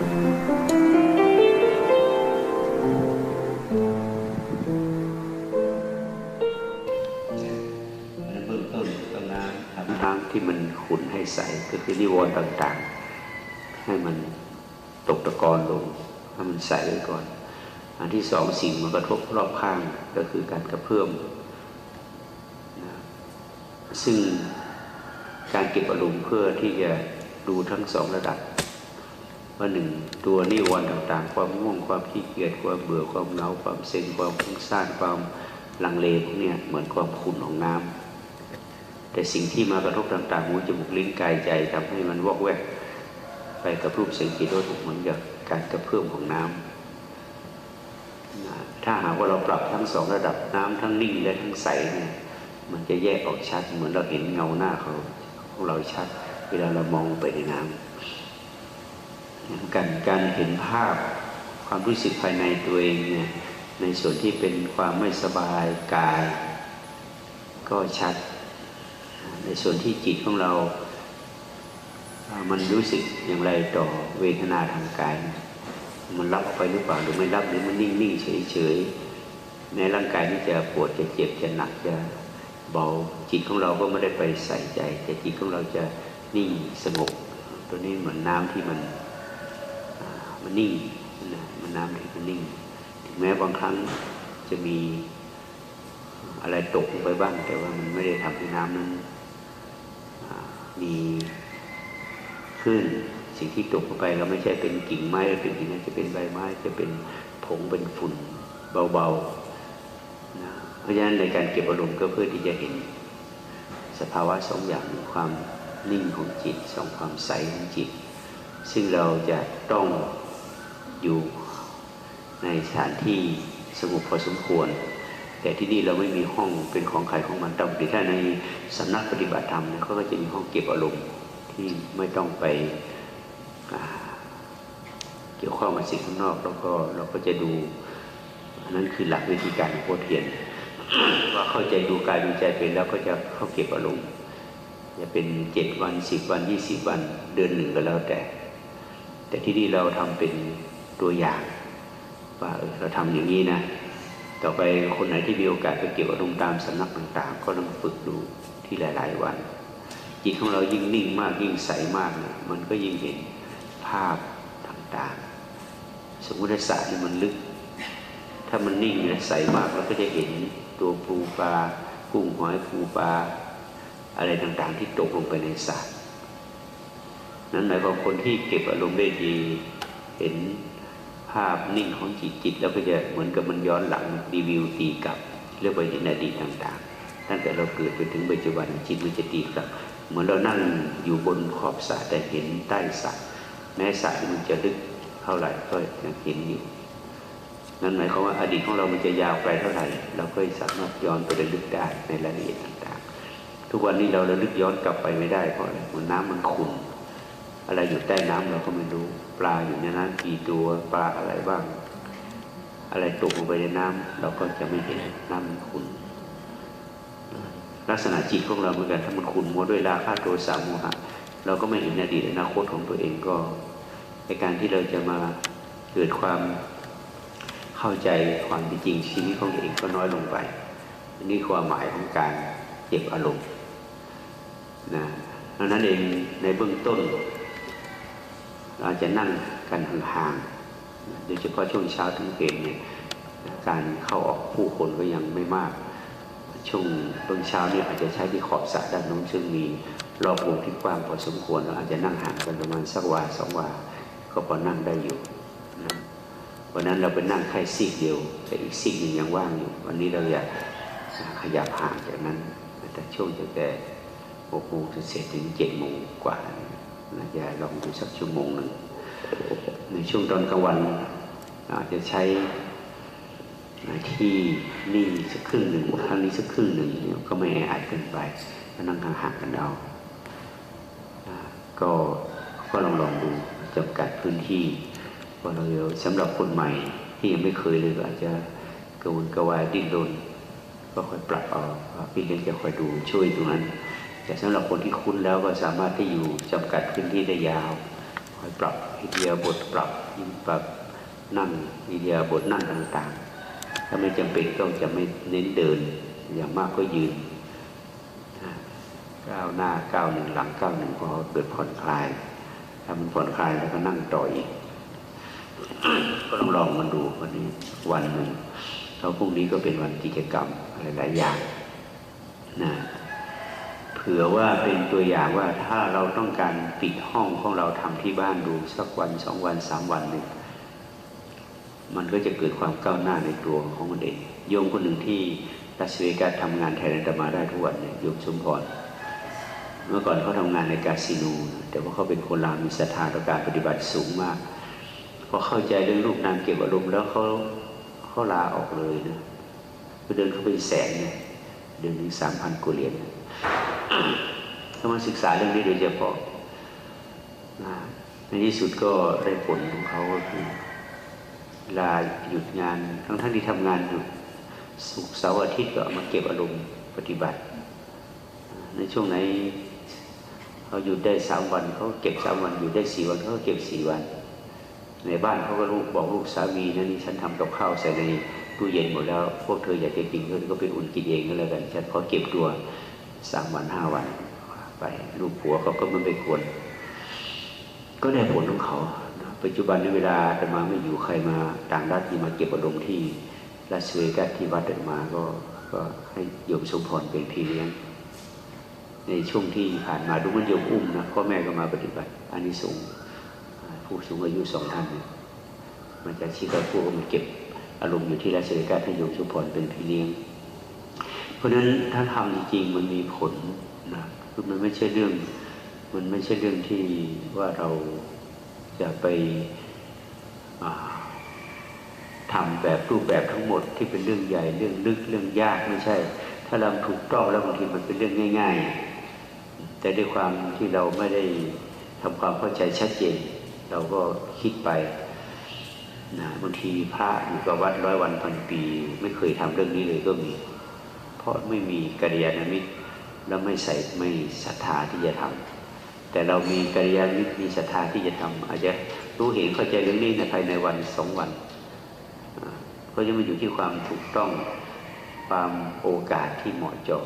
เบื้องต้นต้งน้ำทำน้ำที่มันขุนให้ใสก็คือนิวรณ์ต่าง ๆ ให้มันตกตะกอนลงให้มันใสไว้ก่อน อันที่สองสิ่งมันกระทบรอบข้างก็คือการกระเพื่อมนะซึ่งการเก็บอารมณ์เพื่อที่จะดูทั้งสองระดับ ว่าหนึ่งตัวนิวรณ์ต่างๆ ความง่วงความขี้เกียจความเบื่อความเหงาความเซ็งความฟุ้งซ่านความลังเลพวกนี้เหมือนความขุ่นของน้ำแต่สิ่งที่มากระทบต่างๆหูจมูกลิ้นกายใจทำให้มันวอกแวกไปกับรูปเสียงกลิ่นรสเหมือนกับการกระเพื่อมของน้ำนะถ้าหากว่าเราปรับทั้งสองระดับน้ำทั้งนิ่งและทั้งใสเนี่ยมันจะแยกออกชัดเหมือนเราเห็นเงาหน้าเขาของเราชัด เวลาเรามองไปในน้ำ การการเห็นภาพความรู้สึกภายในตัวเองเนี่ยในส่วนที่เป็นความไม่สบายกาย ก็ชัด ในส่วนที่จิตของเรา มันรู้สึกอย่างไรต่อเวทนาทางกาย มันรับไปหรือเปล่าหรือไม่รับหรือมันนิ่งนิ่งเฉยเฉยๆในร่างกายนี่จะปวดจะเจ็บจะหนักจะเบาจิตของเราก็ไม่ได้ไปใส่ใจ แต่จิตของเราจะนิ่งสงบตัวนี้เหมือนน้ำที่มัน มันนิ่งนะมันน้ำที่มันนิ่ง ถึงแม้บางครั้งจะมีอะไรตกลงไปบ้าง แต่ว่ามันไม่ได้ทำให้น้ำนั้นมีคลื่นสิ่งที่ตกลงไปเราไม่ใช่เป็นกิ่งไม้หรือเป็นสิ่งนั้นจะเป็นใบไม้จะเป็นผงเป็นฝุ่นเบาๆนะเพราะฉะนั้นในการเก็บอารมณ์ก็เพื่อที่จะเห็น สภาวะสองอย่างความนิ่งของจิตสองความใสของจิต ซึ่งเราจะต้อง อยู่ในสถานที่สงบพอสมควร แต่ที่นี่เราไม่มีห้องเป็นของใครของมันต้องถ้าในสำนักปฏิบัติธรรมเนี่ยเขาก็จะมีห้องเก็บอารมณ์ที่ไม่ต้องไปเกี่ยวข้องกับสิ่งข้างนอก แล้วก็เราก็จะดูอันนั้นคือหลักวิธีการของโคตรเทียนว่าเข้าใจดูกายดูใจเป็นแล้วก็จะเข้าเก็บอารมณ์จะเป็นเจ็ดวันสิบวันยี่สิบวันเดือนหนึ่งก็แล้วแต่ แต่ที่นี่เราทำเป็น ตัวอย่างว่าเออเราทำอย่างนี้นะ ต่อไปคนไหนที่มีโอกาสไปเก็บอารมณ์ตามสำนักต่างๆ ก็ลองฝึกดูที่หลาย ๆ วัน จิตของเรายิ่งนิ่งมากยิ่งใสมากเนี่ยมันก็ยิ่งเห็นภาพต่างๆ สมมติศาสตร์นี่มันลึก ถ้ามันนิ่งและใสมากเราก็จะเห็นตัวปูปลากุ้งหอยปูปลาอะไรต่างๆ ที่ตกลงไปในสระนั้นหมายความคนที่เก็บอารมณ์ได้ดี เห็น ภาพนิ่งของจิตจิตแล้วก็จะเหมือนกับมันย้อนหลังรีวิวตีกลับเรียกว่าเห็นอดีตต่างๆ ตั้งแต่เราเกิดไปถึงปัจจุบันจิตมันจะตีกลับ เหมือนเรานั่งอยู่บนขอบสระแต่เห็นใต้สระแม้สระมันจะลึกเท่าไหร่ก็ยังเห็นอยู่นั่นหมายความว่าอดีตของเรามันจะยาวไกลเท่าไหร่ เราก็สามารถย้อนไประลึกได้ในรายละเอียดต่างๆ ทุกวันนี้เราระลึกย้อนกลับไปไม่ได้เพราะอะไรเหมือนน้ำมันขุ่น อะไรอยู่ใต้น้ำเราก็ไม่รู้ ปลาอยู่ในน้ำกี่ตัวปลาอะไรบ้าง อะไรตกลงไปในน้ำเราก็จะไม่เห็นน้ำมันขุ่นลักษณะจิตของเราเหมือนกันถ้ามันขุ่นมัวด้วยราคะโทสะโมหะเราก็ไม่เห็นอดีตอนาคตของตัวเองก็ในการที่เราจะมาเกิดความเข้าใจความจริงชีวิตของตัวเองก็น้อยลงไปนนี้ความหมายของการเก็บอารมณ์นะดังนั้นเองในเบื้องต้น เราจะนั่งกันห่างๆโดยเฉพาะช่วงเช้าถึงเพลนเนี่ยการเข้าออกผู้คนก็ยังไม่มาก ช่วงต้นเช้าเนี่ยอาจจะใช้ที่ขอบสระด้านโน้นซึ่งมีรอบวงที่กว้างพอสมควรเราอาจจะนั่งห่างกันประมาณสักวาสองวาก็พอนั่งได้อยู่นะวันนั้นเราไปนั่งแค่ซีกเดียว แต่อีกซีกหนึ่งยังว่างอยู่ วันนี้เราอยากขยับห่างจากนั้นแต่ช่วงตั้งแต่หกโมงถึงเสร็จถึงเจ็ดโมงกว่า นะจะลองดูสักชั่วโมงหนึ่ง ในช่วงตอนกลางวันอาจจะใช้ที่นี่สักครึ่งหนึ่งครั้งนี้สักครึ่งหนึ่งเนี่ยก็ไม่แออัดเกินไปก็นั่งห่างๆกันเอาก็ก็ลองลองดูจำกัดพื้นที่พอเราสำหรับคนใหม่ที่ยังไม่เคยเลยก็อาจจะกระวนกระวายดิ้นรนก็ค่อยปรับเอาพี่เลี้ยงจะคอยดูช่วยตรงนั้น แต่สำหรับคนที่คุ้นแล้วก็สามารถที่อยู่จำกัดพื้นที่ได้ยาวคอยปรับอิเดียบทปรับยิปรับนั่งอิเดียบทนั่งต่างๆ ถ้าไม่จำเป็นก็จะไม่เน้นเดินอย่างมากก็ยืนก้าวหน้าก้าวหนึ่งหลังก้าวหนึ่งพอเกิดผ่อนคลายถ้ามันผ่อนคลายแล้วก็นั่งต่ออีกก็ลองลองมันดูวันนี้วันหนึ่งแล้วพรุ่งนี้ก็เป็นวันกิจกรรมหลายๆอย่างนะ ผื่อว่าเป็นตัวอย่างว่าถ้าเราต้องการปิดห้องของเราทำที่บ้านดูสักวันสองวันสามวันหนึ่งมันก็จะเกิดความก้าวหน้าในตัวของมันเองโยมคนหนึ่งที่รัสเวกัสทำงานแทนอาตมาได้ทุกวันเนี่ยโยมสมพรเมื่อก่อนเขาทำงานในกาสิโนแต่ว่าเขาเป็นคนลามีศรัทธาต่อการปฏิบัติสูงมากพอเข้าใจเรื่องรูปนามเก็บอารมณ์แล้วเขาเขาลาออกเลยนะไปเดินเข้าไปแสนเนี่ยเดือนหนึ่งสามพันกว่าเหรียญ เขามาศึกษาเรื่องนี้โดยเฉพาะในที่สุดก็ได้ผลของเขาก็คือลาหยุดงาน ทั้งทั้งที่ทำงานอยู่สุกเสาร์อาทิตย์ก็มาเก็บอารมณ์ปฏิบัติ ในช่วงไหนเขาหยุดได้สามวันเขาเก็บสามวันอยู่ได้สี่วันเขาเก็บสี่วัน ในบ้านเขาก็ลูกบอกลูกสามีนะนี่ฉันทำกับข้าวใส่ในตู้เย็นหมดแล้ว พวกเธออยากจะกินก็ไปอุ่นกินเองก็แล้วกันฉันขอเก็บตัว สามวันห้าวันไปลูกผัวเขาก็มันไปควร ก็ได้ผลของเขา ปัจจุบันในเวลาแต่มาไม่อยู่ใครมาต่างด้านที่มาเก็บอารมณ์ที่ลาสเวกัสที่วัดเดินมาก็ก็ให้โยมสมพรเป็นพี่เลี้ยงในช่วงที่ผ่านมาดูมันโยมอุ้มนะพ่อแม่ก็มาปฏิบัติอันนี้สูงผู้สูงอายุสองท่านเนี่ยมาจากชิคาโกก็มาเก็บอารมณ์อยู่ที่ลาสเวกัสให้โยมสมพรเป็นพี่เลี้ยง เพราะฉะนั้นถ้าทำจริงๆมันมีผลนะคือมันไม่ใช่เรื่อง มันไม่ใช่เรื่องที่ว่าเราจะไปทำแบบรูปแบบทั้งหมดที่เป็นเรื่องใหญ่เรื่องลึกเรื่องยากไม่ใช่ ถ้าเราถูกต้องแล้วบางทีมันเป็นเรื่องง่าย ๆ แต่ด้วยความที่เราไม่ได้ทำความเข้าใจชัดเจน เราก็คิดไปนะบางทีพระอยู่กับวัดร้อยวันพันปี ไม่เคยทำเรื่องนี้เลยก็มี เพราะไม่มีกัลยาณมิตรแล้วไม่ใส่ไม่ศรัทธาที่จะทำแต่เรามีกัลยาณมิตรมีศรัทธาที่จะทำอาจจะรู้เห็นเข้าใจเรื่องนี้ในภายในวันสองวันก็จะมาอยู่ที่ความถูกต้องความโอกาสที่เหมาะเจาะ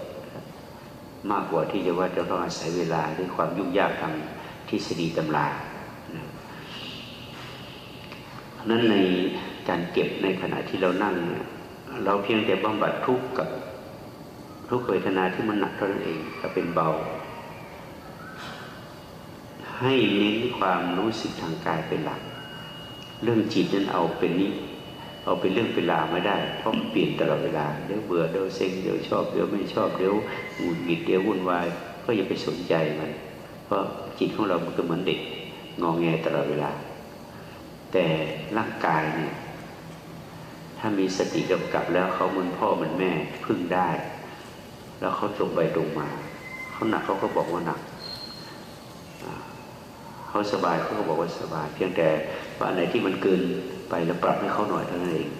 มากกว่าที่จะว่าจะต้องอาศัยเวลาด้วยความยุ่งยากทางทฤษฎีตำรานั้นในการเก็บในขณะที่เรานั่ง เราเพียงแต่บำบัดทุกข์กับ ทุกเวทนาที่มันหนักเท่านั้นเองจะเป็นเบา ให้เน้นความรู้สึกทางกายเป็นหลัก เรื่องจิตนั้นเอาเป็นนี้เอาเป็นเรื่องเป็นราวไม่ได้เพราะมันเปลี่ยนตลอดเวลาเดี๋ยวเบื่อเดี๋ยวเซ็งเดี๋ยวชอบเดี๋ยวไม่ชอบเดี๋ยวหงุดหงิดเดี๋ยววุ่นวายก็อย่าไปสนใจมัน เพราะจิตของเรามันก็เหมือนเด็กงองแงตลอดเวลา แต่ร่างกายเนี่ยถ้ามีสติกำกับแล้วเขาเหมือนพ่อเหมือนแม่พึ่งได้ แล้วเขาตรงไปตรงมา เขาหนักเขาก็บอกว่าหนักเขาสบายเขาก็บอกว่าสบาย เพียงแต่ว่าอะไรที่มันเกินไปแล้วปรับให้เขาหน่อยเท่านั้นเอง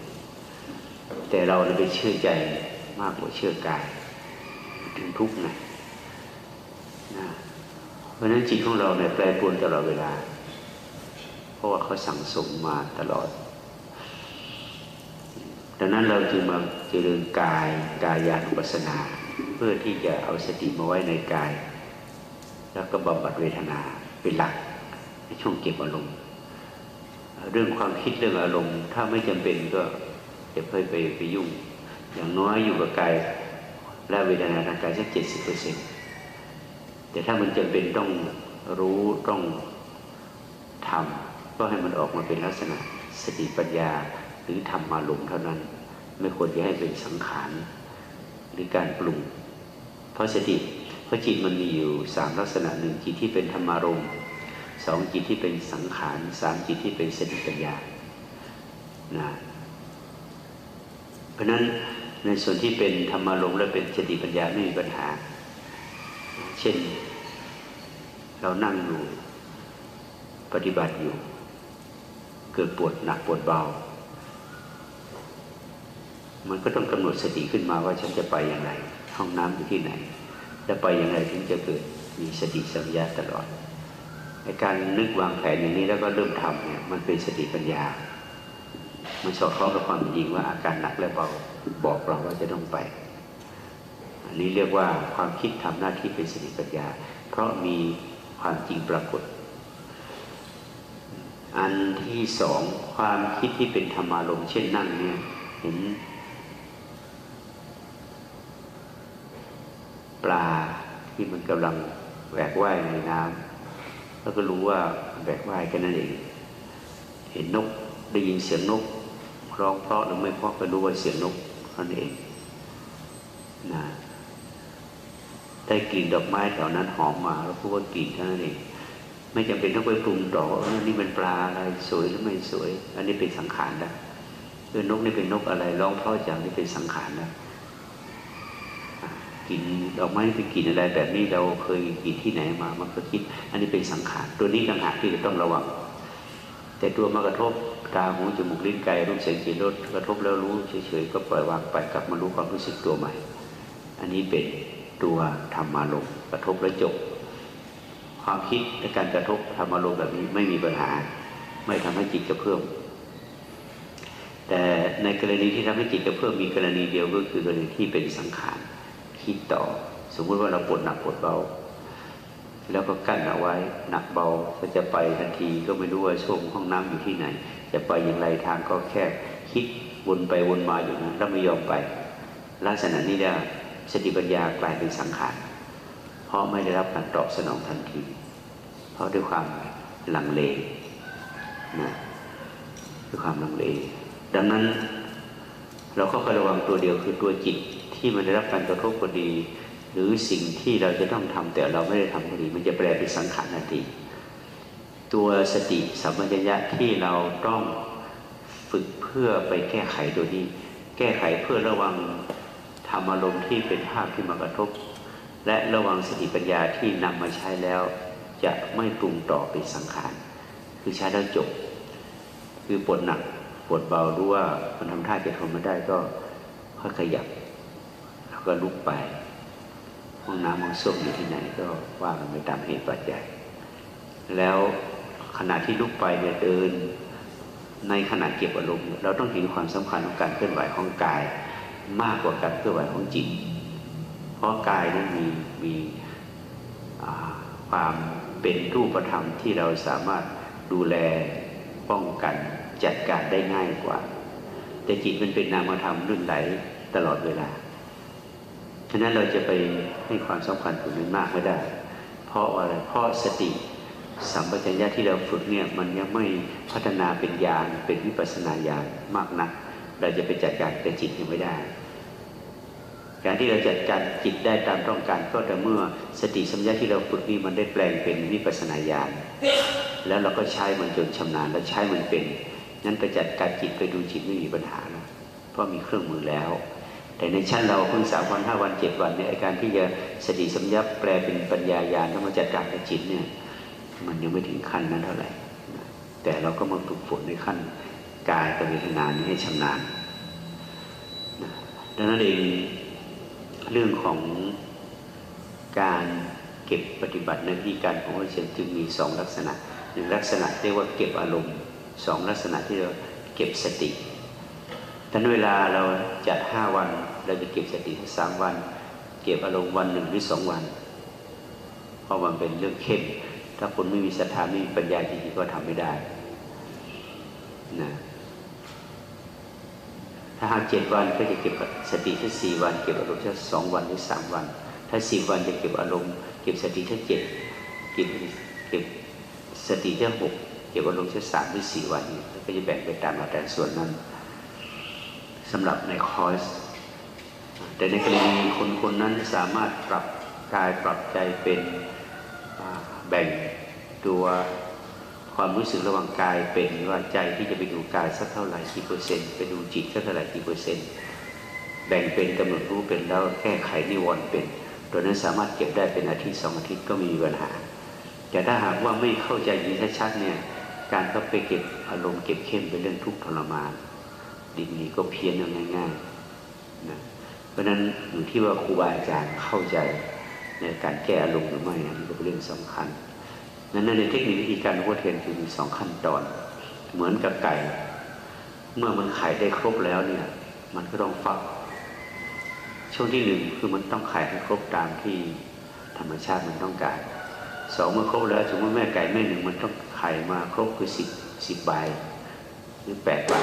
แต่เราไปเชื่อใจมากกว่าเชื่อกายถึงทุกข์ไงนะเพราะฉะนั้นจิตของเราเนี่ยแปรปรวนตลอดเวลา เพราะว่าเขาสั่งสมมาตลอด ดังนั้นเราจึงมาเจริญกายกายานุปัสสนา พื่อที่จะเอาสติมาไว้ในกาย แล้วก็บำบัดเวทนาเป็นหลักในช่วงเก็บอารมณ์เรื่องความคิดเรื่องอารมณ์ ถ้าไม่จำเป็นก็จะเพิ่ไปไปยุ่ง อย่างน้อยอยู่กับกายและเวทนาทางกายสักเจ็ดสิบเปอร์เซ็นต์แต่ถ้ามันจำเป็นต้องรู้ต้องทำก็ให้มันออกมาเป็นลักษณะสติปัญญาหรือธรรมาลมเท่านั้น ไม่ควรจะให้เป็นสังขารหรือการปรุง เพราะสติเพราะจิตมันมีอยู่สามลักษณะหนึ่งจิตที่เป็นธรรมารมณ์สองจิตที่เป็นสังขารสามจิตที่เป็นสติปัญญานะเพราะนั้นในส่วนที่เป็นธรรมารมและเป็นสติปัญญาไม่มีปัญหา เช่น เรานั่งอยู่ปฏิบัติอยู่ เกิดปวดหนักปวดเบา มันก็ต้องกำหนดสติขึ้นมาว่าฉันจะไปอย่างไร ห้องน้ำอยู่ที่ไหนจะไปอย่างไรถึงจะเกิดมีสติสัมยาตลอดในการนึกวางแผนอย่างนี้แล้วก็เริ่มทำเนี่ยมันเป็นสติปัญญา มันสอดคล้องกับความจริงว่าอาการหนักและเบาบอกเราว่าจะต้องไป อันนี้เรียกว่าความคิดทำหน้าที่เป็นสติปัญญา เพราะมีความจริงปรากฏ อันที่สองความคิดที่เป็นธรรมารมเช่นนั่งเนี่ยเห็น ปลาที่มันกำลังแหวกว่ายในน้ำแล้วก็รู้ว่าแหวกว่ายแค่นั้นเอง เห็นนกได้ยินเสียงนกร้องเพราะหรือไม่เพราะก็รู้ว่าเสียงนกนั่นเองนะได้กลิ่นดอกไม้แถวนั้นหอมมา แล้วพูดว่ากลิ่นเท่านั้นเองไม่จำเป็นต้องไปปรุงต่อว่านี่มันปลาอะไรสวยหรือไม่สวย อันนี้เป็นสังขารนะเออนกนี่เป็นนกอะไรร้องเพราะจังนี่เป็นสังขารนะ กินดอกไม้เป็นกลิ่นอะไรแบบนี้เราเคยกินที่ไหนมามันก็คิด อันนี้เป็นสังขารตัวนี้ต่างหากที่จะต้องระวัง แต่ตัวมากระทบตาหูจมูกลิ้นกายรูปเสียงกลิ่นรสกระทบแล้วรู้เฉยๆก็ปล่อยวางไปกลับมารู้ความรู้สึกตัวใหม่ อันนี้เป็นตัวธรรมารมกระทบแล้วจบ ความคิดในการกระทบธรรมารมแบบนี้ไม่มีปัญหา ไม่ทำให้จิตกระเพื่อมแต่ในกรณีที่ทำให้จิตกระเพื่อมมีกรณีเดียวก็คือกรณีที่เป็นสังขาร คิดต่อ สมมุติว่าเราปวดหนักปวดเบา แล้วก็กั้นเอาไว้หนักเบาก็จะไปทันทีก็ไม่รู้ว่าช่วงห้องน้ำอยู่ที่ไหน จะไปอย่างไรทางก็แค่คิดวนไปวนมาอยู่นั้นแล้วไม่ยอมไป ลักษณะนี้ได้สติปัญญากลายเป็นสังขารเพราะไม่ได้รับการตอบสนองทันที เพราะด้วยความลังเลนะด้วยความลังเล ดังนั้นเราก็คอยระวังตัวเดียวคือตัวจิต ที่มันได้รับการกระทบพอดี หรือสิ่งที่เราจะต้องทำแต่เราไม่ได้ทำพอดีมันจะแปลเป็นสังขารทันทีตัวสติสัมปชัญญะที่เราต้องฝึกเพื่อไปแก้ไขตัวนี้ แก้ไขเพื่อระวังธรรมอารมณ์ที่เป็นภาพที่มากระทบ และระวังสติปัญญาที่นำมาใช้แล้ว จะไม่ปรุงต่อเป็นสังขารคือใช้แล้วจบ คือปวดหนักปวดเบารู้ว่ามันทำท่าจะทนไม่ได้ก็ค่อยขยับ ก็ลุกไป ห้องน้ำห้องส้วมอยู่ที่ไหนก็ว่ามันไปตามเหตุปัจจัย แล้วขณะที่ลุกไปเนี่ยเดินในขณะเก็บอารมณ์เราต้องเห็นความสำคัญของการเคลื่อนไหวของกาย มากกว่าการเคลื่อนไหวของจิต เพราะกายนั้นมีมีความเป็นรูปธรรมที่เราสามารถดูแลป้องกันจัดการได้ง่ายกว่า แต่จิตมันเป็นนามธรรมรื่นไหลตลอดเวลา ฉะนั้นเราจะไปให้ความสำคัญตรงนี้มากไม่ได้ เพราะอะไร เพราะสติสัมปชัญญะที่เราฝึกเนี่ยมันยังไม่พัฒนาเป็นญาณเป็นวิปัสนาญาณมากนัก เราจะไปจัดการกับจิตยังไม่ได้ การที่เราจัดการจิตได้ตามต้องการก็แต่เมื่อสติสัมปชัญญะที่เราฝึกนี่มันได้แปลงเป็นวิปัสนาญาณแล้วเราก็ใช้มันจนชำนาญแล้วใช้มันเป็นนั้นไปจัดการจิตไปดูจิตไม่มีปัญหานะเพราะมีเครื่องมือแล้ว แต่ในชั้นเราเพิ่งสามวันห้าวันเจ็ดวันเนี่ยการที่จะสติสัมยับแปลเป็นปัญญาญาณแล้วมาจัดการกับจิตเนี่ยมันยังไม่ถึงขั้นนั้นเท่าไหร่ แต่เราก็มาฝึกฝนในขั้นกายกับเวทนานี้ให้ชำนาญดังนั้นเองเรื่องของการเก็บปฏิบัติในวิธีการของเราเชนจึงมีสองลักษณะหนึ่งลักษณะเรียกว่าเก็บอารมณ์สองลักษณะที่เราเก็บสติ ทันเวลาเราจัดห้าวัน เราจะเก็บสติทั้งสามวัน เก็บอารมณ์วันหนึ่งหรือสองวัน เพราะมันเป็นเรื่องเข้มถ้าคนไม่มีศรัทธาไม่มีปัญญาจริงๆก็ทำไม่ได้นะถ้าหากเจ็ดวันก็จะเก็บสติทั้งสี่วัน เก็บอารมณ์ทั้งสองวันหรือสามวัน ถ้าสี่วันจะเก็บอารมณ์เก็บสติทั้งเจ็ดเก็บเก็บสติทั้งหกเก็บอารมณ์แค่สามหรือสี่วันก็จะแบ่งไปตามอัตราส่วนนั้น สำหรับในคอร์สแต่ในกรณีคนคนนั้นสามารถปรับกายปรับใจเป็นแบ่งตัวความรู้สึกระหว่างกายเป็นว่าใจที่จะไปดูกายสักเท่าไหร่กี่เปอร์เซ็นต์ไปดูจิตสักเท่าไหร่กี่เปอร์เซ็นต์แบ่งเป็นกำหนดรู้เป็นแล้วแก้ไขนิวรณ์เป็นตัวนั้นสามารถเก็บได้เป็นอาทิตย์สองอาทิตย์ก็ม่มีปัญหา แต่ถ้าหากว่าไม่เข้าใจยินชัดๆเนี่ยการก็ไปเก็บอารมณ์เก็บเข้มเป็นเรื่องทุกข์ทรมาน ดินนี้ก็เพี้ยนง่ายๆนะเพราะนั้นอยู่ที่ว่าครูบาอาจารย์เข้าใจในการแก้อารมณ์หรือไม่อันนี้ก็เป็นเรื่องสำคัญนั้นในเทคนิควิธีการวัวเทียนคือมีสองขั้นตอน เหมือนกับไก่ เมื่อมันไข่ได้ครบแล้วเนี่ย มันก็ต้องฟัก ช่วงที่หนึ่งคือมันต้องไข่ให้ครบตามที่ธรรมชาติมันต้องการสองเมื่อครบแล้วสมมติแม่ไก่แม่หนึ่งมันต้องไข่มาครบคือสิบสิบใบหรือแปดใบ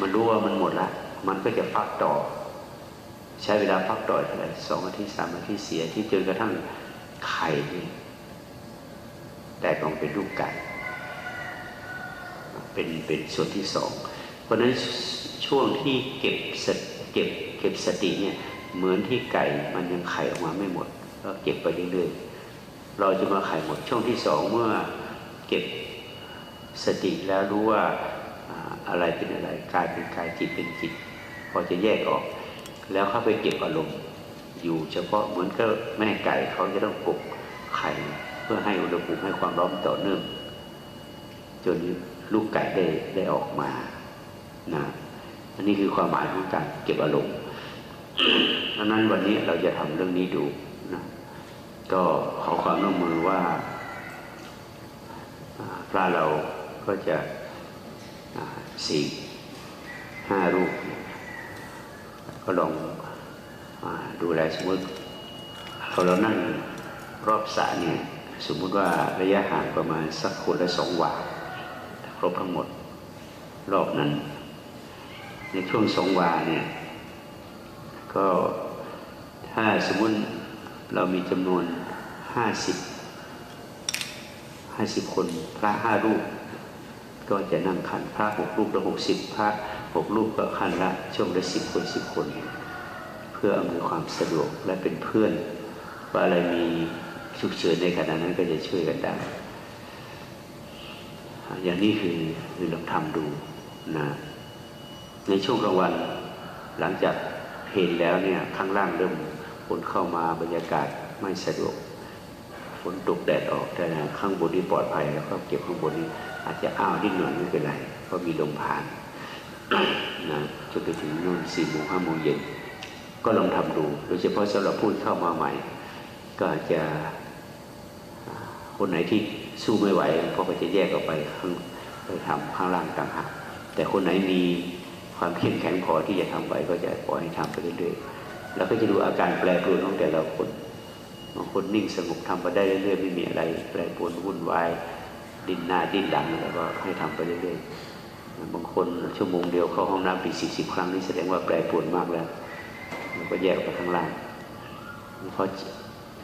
มันรู้ว่ามันหมดละ มันก็จะฟักต่อ ใช้เวลาฟักต่อเท่าไหร่สองอาทิตย์สามอาทิตย์เสียที่จนกระทั่งไข่นี่แตกออกเป็นลูกไก่เป็นเป็นส่วนที่สอง เพราะฉะนั้นช่วงที่เก็บสติเก็บเก็บสติเนี่ยเหมือนที่ไก่มันยังไข่ออกมาไม่หมดก็เก็บไปเรื่อยๆเราจะมาไข่หมดช่วงที่สองเมื่อเก็บสติแล้วรู้ว่า อะไรเป็นอะไรกายเป็นกายจิตเป็นจิต พอจะแยกออก แล้วเข้าไปเก็บอารมณ์อยู่เฉพาะเหมือนกับแม่ไก่เขาจะต้องปลุกไข่เพื่อให้อุณหภูมิให้ความร้อนต่อเนื่องจนลูกไก่ได้ได้ออกมานะอันนี้คือความหมายของการเก็บอารมณ์ดังนั้นวันนี้เราจะทำเรื่องนี้ดูนะก็ขอความร่วมมือว่าพระเราก็จะ สี่ห้ารูป ก็ลองอดูแลสมมติพอเรานั่งรอบสระเนี่ยสมมุติว่าระยะห่างประมาณสักคนละสองวาครบทั้งหมดรอบนั้น ในช่วงสองวาเนี่ยก็ถ้าสมมุติเรามีจำนวนห้าสิบห้าสิบคนพระห้ารูป ก็จะนั่งขันพระหกรูปละหกสิบพระหกรูปก็ขันละช่วงละสิบคนสิบคน เพื่ออำนวยความสะดวกและเป็นเพื่อน ว่าอะไรมีฉุกเฉินในขณะนั้นก็จะช่วยกันได้อย่างนี้คือคือลองทำดูนะในช่วงกลางวันหลังจากเพลนแล้วเนี่ยข้างล่างเริ่มฝนเข้ามาบรรยากาศไม่สะดวกฝนตกแดดออกแต่ข้างบนนี้ปลอดภัยแล้วก็เก็บข้างบนนี้ อาจจะอ้าวนิดหน่อยไม่เป็นไรเพราะมีลมผ่านนะจนไปถึงนู่นสี่โมงห้าโมงเย็นก็ลองทำดู โดยเฉพาะสำหรับผู้เข้ามาใหม่ ก็จะคนไหนที่สู้ไม่ไหวพอก็จะแยกออกไปข้างไปทำข้างล่างต่างหากแต่คนไหนมีความเข้มแข็งพอที่จะทำไหวก็จะปล่อยให้ทำไปเรื่อยๆแล้วก็จะดูอาการแปรปรวนของแต่ละคนบางคนนิ่งสงบทำไปได้เรื่อยๆไม่มีอะไร แปรปรวนวุ่นวาย ดิ้นหน้าดิ้นหลังแล้วก็ให้ทำไปเรื่อยๆบางคนชั่วโมงเดียวเข้าห้องน้ำไปสิบสิบครั้งนี่แสดงว่าแปรปรวนมากแล้วแล้วก็แยกไปข้างล่างเพราะ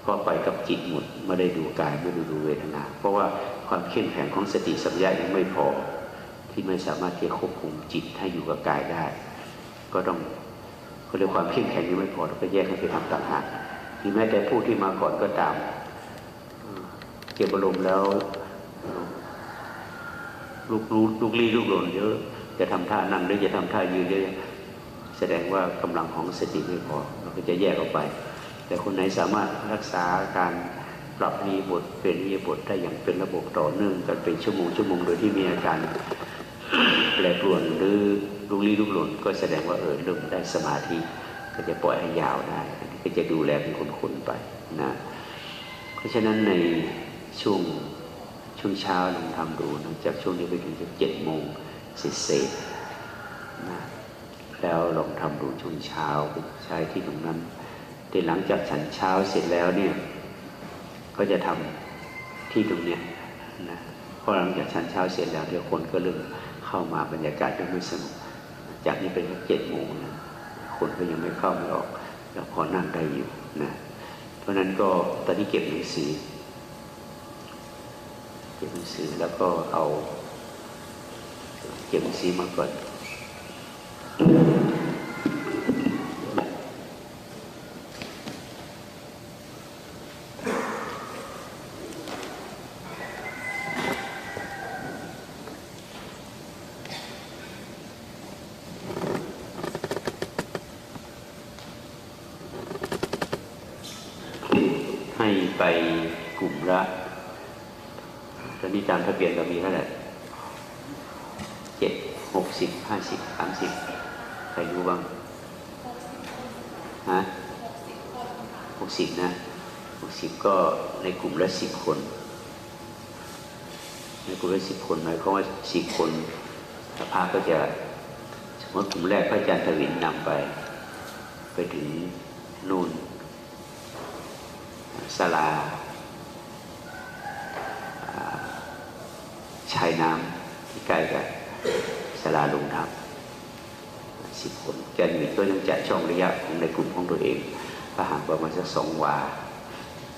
เพราะไปกับจิตหมดไม่ได้ดูกายไม่ได้ดูเวทนา เพราะว่าความเข้มแข็งของสติสัมปชัญยังไม่พอ ที่ไม่สามารถที่จะควบคุมจิตให้อยู่กับกายได้ ก็ต้องเขาเรียกความเข้มแข็งยังไม่พอเราก็แยกให้ไปทำต่างหากหรือแม้แต่ผู้ที่มาก่อนก็ตามเอ่อเก็บอารมณ์แล้ว ลูกรู้ลูกลี้ลูกหล่นเยอะ จะทำท่านั่งหรือจะทำท่ายืนเยอะแสดงว่ากำลังของสติไม่พอเราก็จะแยกออกไป แต่คนไหนสามารถรักษาการปรับมีบทเป็นมีบทได้อย่างเป็นระบบต่อเนื่องกันเป็นชั่วโมงชั่วโมงโดยที่มีอาการแปรปรวนหรือลุกลี้ลุกหล่นก็แสดงว่าเออเริ่มได้สมาธิก็จะปล่อยให้ยาวได้ก็จะดูแลเป็นคนๆไปนะเพราะฉะนั้นในช่วง ช่วงเช้าลองทำดูนะจากช่วงนี้ไปถึงเจ็ดโมงเสร็จนะแล้วลองทำดูช่วงเช้าไปใช้ที่ตรงนั้นแต่หลังจากฉันเช้าเสร็จแล้วเนี่ยก็จะทำที่ตรงเนี้ยนะพอหลังจากฉันเช้าเสร็จแล้วเดี๋ยวคนก็เริ่มเข้ามาบรรยากาศก็ไม่สงบจากนี้เป็นเจ็ดโมงนะคนก็ยังไม่เข้าไม่ออกแล้วพอนั่งได้อยู่นะเพราะฉะนั้นก็ตอนนี้เก็บหนังสือ เก็บหนังสือแล้วก็เอา เก็บหนังสือมาก่อนให้ไปกลุ่มละ ตอนนี้ตามทะเบียนเรามีเท่าไหร่เจ็ดหกสิบห้าสิบสามสิบใครรู้บ้างฮะหกสิบนะหกสิบก็ในกลุ่มละสิบคน ในกลุ่มละสิบคนหมายความว่าสิบคนพระก็จะสมมติกลุ่มแรกพระอาจารย์ทวินนำไป ไปถึงนู่นศาลาอ่าชายน้ำที่ใกล้กับศาลาลงน้ำสิ บคนอาจารย์ทวินก็ยังจัดช่องระยะของในกลุ่มของตัวเองก็ห่างประมาณสักสองวา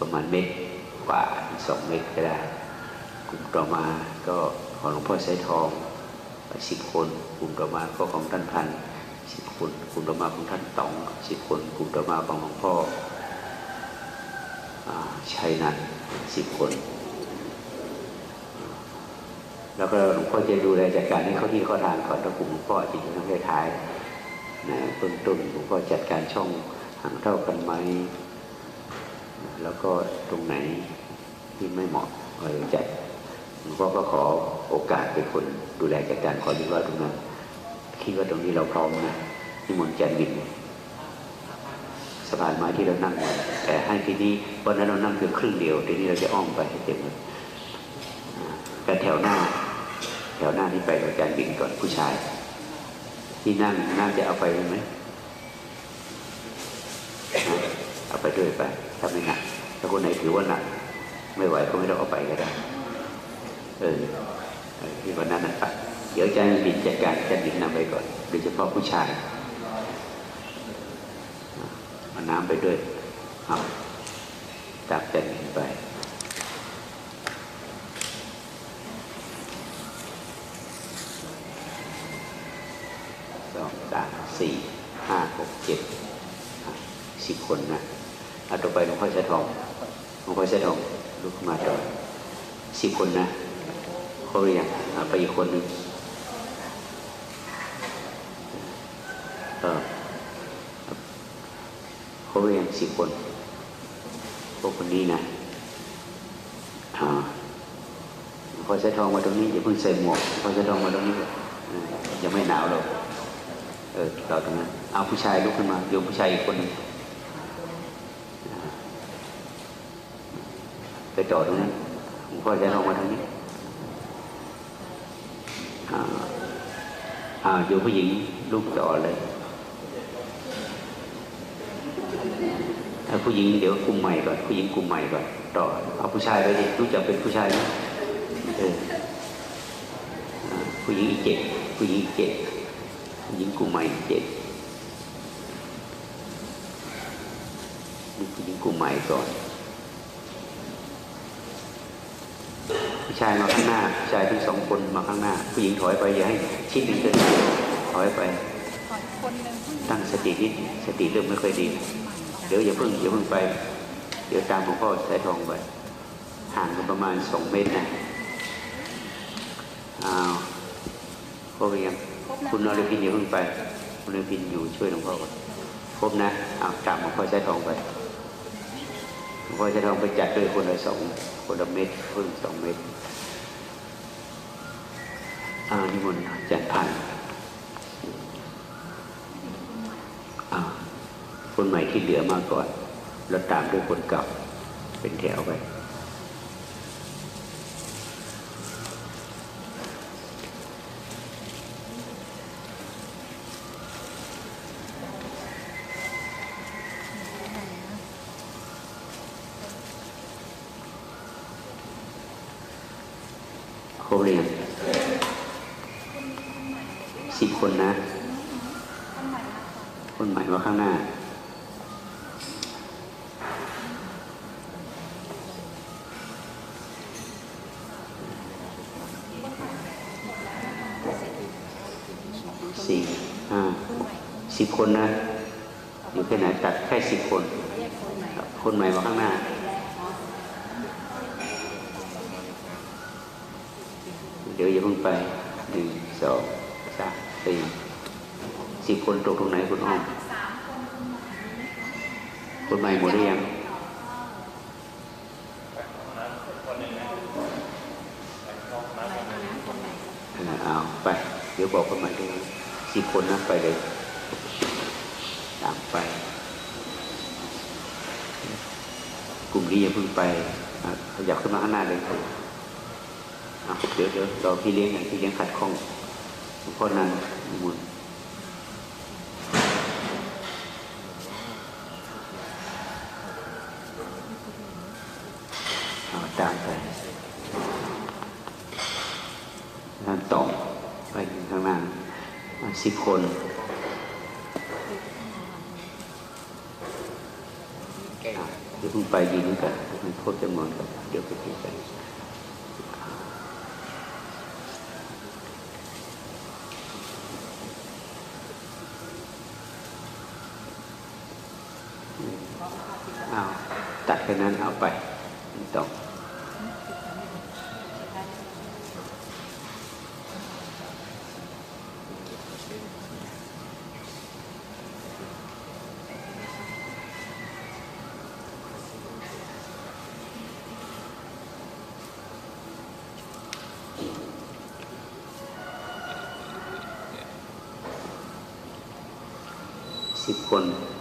ประมาณเมตรกว่าสองเมตรก็ได้ กลุ่มต่อมาก็ของหลวงพ่อสายทองสิบคน กลุ่มต่อมาก็ของท่านพันสิบคน กลุ่มต่อมาของท่านตองสิบคน กลุ่มต่อมาของหลวงพ่อชัยนันสิบคน แล้วก็หลวงพ่อจะดูแลจัดการให้เขาที่เขาทางก่อนถ้ากลุ่มหลวงพ่อจริงๆต้องได้ท้าย นะเบื้องต้นหลวงพ่อจัดการช่องห่างเท่ากันไหมแล้วก็ตรงไหนที่ไม่เหมาะเออจัดหลวงพ่อก็ขอโอกาสเป็นคนดูแลจัดการขอดูว่าตรงนั้นคิดว่าตรงนี้เราพร้อมนะนิมนต์จันบินสะพานไม้ที่เรานั่งแต่ให้ที่นี้วันนั้นเรานั่งเพียงครึ่งเดียวทีนี้เราจะอ้อมไปให้เต็มเลยแต่แถวหน้า แถวหน้านี่ไปกับจันบินก่อนผู้ชาย ที่นั่งน่าจะเอาไปไหมเอาไปด้วยไปถ้าไม่หนักถ้าคนไหนถือว่าหนักไม่ไหวก็ไม่ต้องเอาไปก็ได้เออที่วันนั้นนะครับเดี๋ยวจารย์บินจัดการจารย์บินนำไปก่อนโดยเฉพาะผู้ชายเอาน้ำไปด้วยเอาตามอาจารย์บินไป สองสามสี่ห้าหก เจ็ดสิบคนนะเอาต่อไปหลวงพ่อใช้ทองหลวงพ่อใช้ทองลุกมาต่อสิบคนนะเขาเรียกไปอีกคนหนึ่งเออเขาเรียกสิบคนพวกคนนี้นะหลวงพ่อใช้ทองมาตรงนี้อย่าเพิ่งใส่หมวกหลวงพ่อใช้ทองมาตรงนี้ยังไม่หนาวหรอก เออเราตรงนั้นเอาผู้ชายลุกขึ้นมาโยมผู้ชายอีกคนนึงไปต่อตรงนั้นหลวงพ่อจะลงมาทางนี้อ่าอ่าโยมผู้หญิงลุกต่อเลยถ้าผู้หญิงเดี๋ยวกลุ่มใหม่ก่อนผู้หญิงกลุ่มใหม่ก่อนต่อเอาผู้ชายไปดิรู้จักเป็นผู้ชายไหมเออผู้หญิงอีกเจ็ดผู้หญิงอีกเจ็ด หญิงกุมใหม่เจ็ดนี่ผู้หญิงกุมใหม่ก่อนผู้ชายมาข้างหน้าผู้ชายทั้งสองคนมาข้างหน้า ผู้หญิงถอยไปอย่าให้ชิดหนึ่งเกินถอยไป ตั้งสตินิดสติเริ่มไม่ค่อยดี เดี๋ยวอย่าเพิ่งอย่าเพิ่งไป เดี๋ยวตามหลวงพ่อสายทองไปห่างกันประมาณสองเมตรนะอ้าวพ่อเรียง คุณนรพินอย่าเพิ่งไป คุณนรพินอยู่ช่วยหลวงพ่อก่อนครบนะเอาตามหลวงพ่อใช้ทองไปหลวงพ่อใช้ทองไปจัดด้วยคนละสองคนละเม็ดเพิ่งสองเม็ดอ่านิมนต์จัดพันอาคนใหม่ที่เหลือมาก่อน แล้วตามด้วยคนเก่าเป็นแถวไป รบเรียสิบคนนะ คนใหม่มาข้างหน้าสี่ห้าสิบคนนะ อยู่แค่ไหนตัดแค่สิบคน คนใหม่มาข้างหน้า อย่าเพิ่งไปหนึ่งสองสามสี่สิบคนตกตรงไหนคุณอ้อมคนใหม่หมดหรือยังเออเอาไป เดี๋ยวบอกคนใหม่ด้วยสิบคนนะไปเลยตามไป กลุ่มนี้อย่าเพิ่งไปอะขยับขึ้นมาข้างหน้าเลย เดี๋ยวเดี๋ยวรอพี่เลี้ยงอย่างพี่เลี้ยงขัดข้องหลวงพ่อนันมุนต์เอาตามไปนั่นต่อไปถึงข้างหน้าสิบคน เก่ง อะเดี๋ยวเพิ่งไปดีนี้กันมันครบจำนวนกันเดี๋ยวไปคุยกันอ้าวตัด แค่นั้น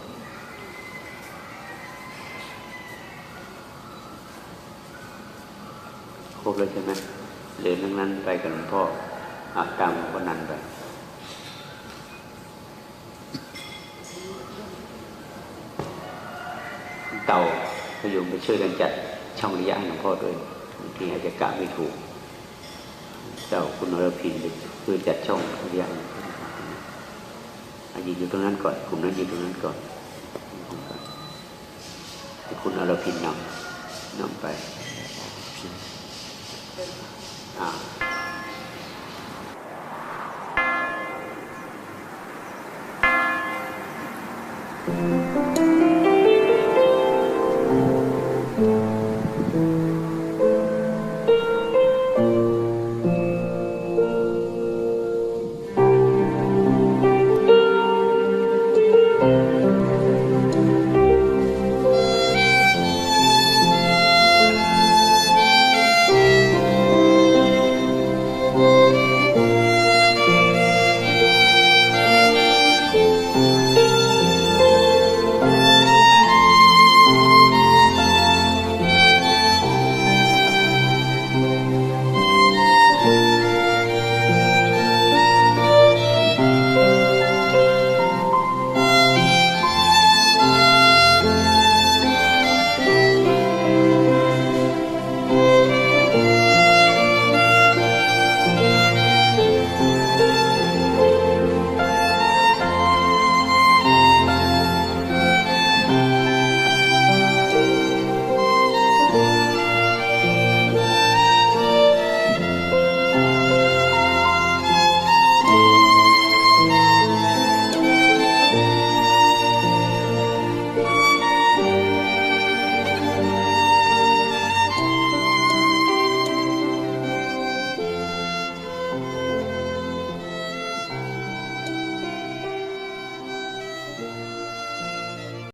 แล้วใช่ไหมเหลือนั่งนั้นไปกับหลวงพ่ออาตามวงพ่อนันไปเต่าพยมไปช่วยกันจัดช่องระยะหลวงพ่อด้วยบางทีอาจจะกะไม่ถูกเต่าคุณนรพินไปช่วยจัดช่องระยะอายืนอยู่ตรงนั้นก่อนกลุ่มนั้นยืนตรงนั้นก่อนคุณนรพินนำนำไป 啊。